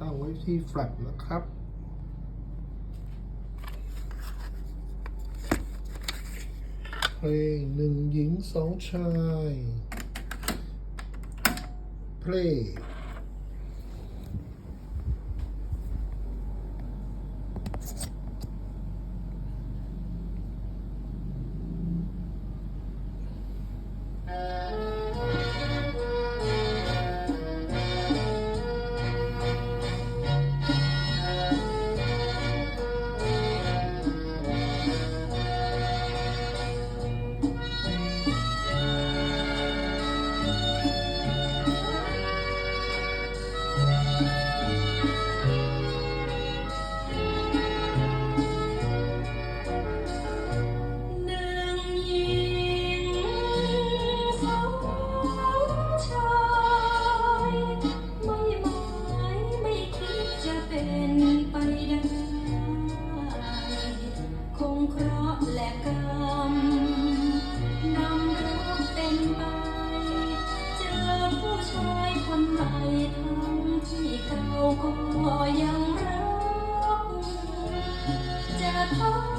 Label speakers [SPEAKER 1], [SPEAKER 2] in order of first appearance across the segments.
[SPEAKER 1] ตั้งไว้ที่แฟลตนะครับ เพลงหนึ่งหญิงสองชาย เพลง
[SPEAKER 2] ก่าก็ยังรักจะทอ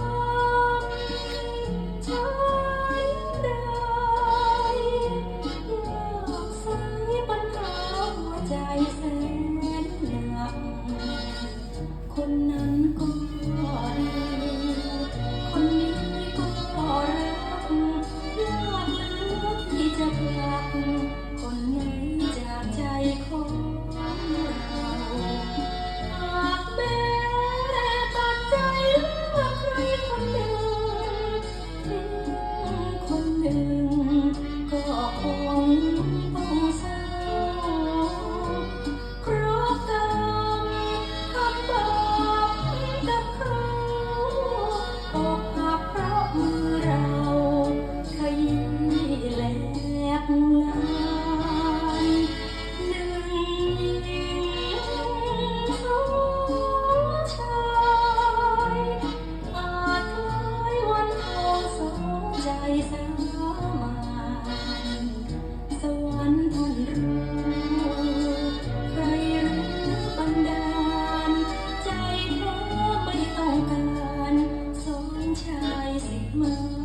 [SPEAKER 2] Thank you.